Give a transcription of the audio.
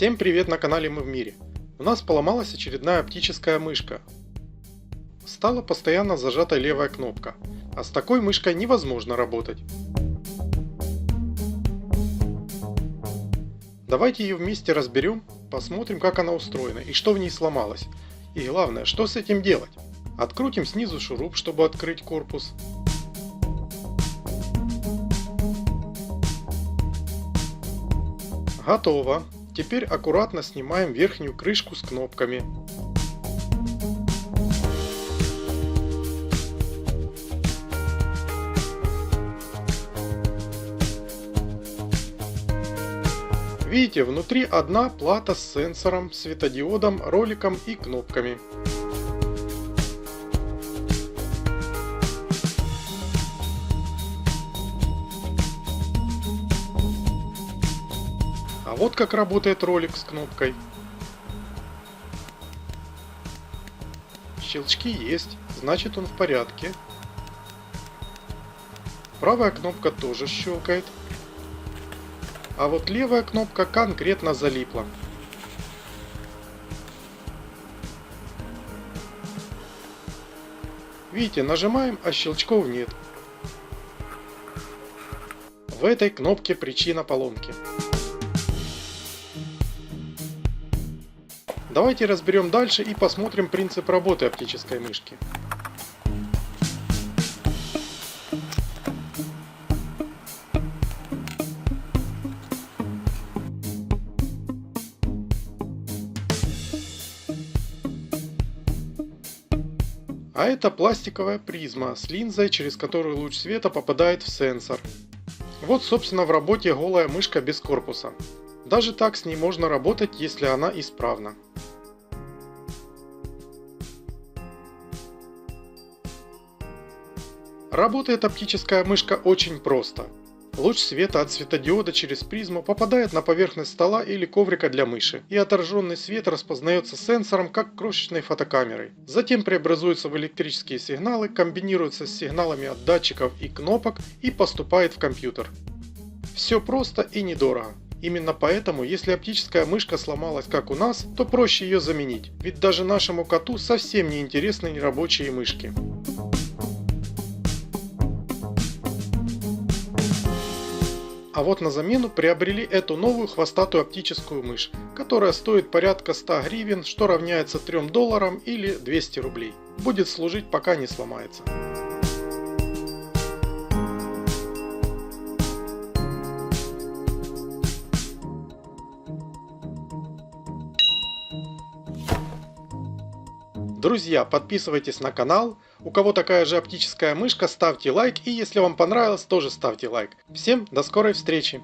Всем привет на канале Мы в мире. У нас поломалась очередная оптическая мышка. Стала постоянно зажата левая кнопка, а с такой мышкой невозможно работать. Давайте ее вместе разберем, посмотрим как она устроена и что в ней сломалось. И главное, что с этим делать. Открутим снизу шуруп, чтобы открыть корпус. Готово. Теперь аккуратно снимаем верхнюю крышку с кнопками. Видите, внутри одна плата с сенсором, светодиодом, роликом и кнопками. А вот как работает ролик с кнопкой. Щелчки есть, значит он в порядке. Правая кнопка тоже щелкает. А вот левая кнопка конкретно залипла. Видите, нажимаем, а щелчков нет. В этой кнопке причина поломки. Давайте разберем дальше и посмотрим принцип работы оптической мышки. А это пластиковая призма с линзой, через которую луч света попадает в сенсор. Вот собственно в работе голая мышка без корпуса. Даже так с ней можно работать, если она исправна. Работает оптическая мышка очень просто. Луч света от светодиода через призму попадает на поверхность стола или коврика для мыши, и отраженный свет распознается сенсором как крошечной фотокамерой. Затем преобразуется в электрические сигналы, комбинируется с сигналами от датчиков и кнопок и поступает в компьютер. Все просто и недорого. Именно поэтому, если оптическая мышка сломалась как у нас, то проще ее заменить, ведь даже нашему коту совсем не интересны нерабочие мышки. А вот на замену приобрели эту новую хвостатую оптическую мышь, которая стоит порядка 100 гривен, что равняется 3 долларам или 200 рублей. Будет служить пока не сломается. Друзья, подписывайтесь на канал. У кого такая же оптическая мышка, ставьте лайк. И если вам понравилось, тоже ставьте лайк. Всем до скорой встречи.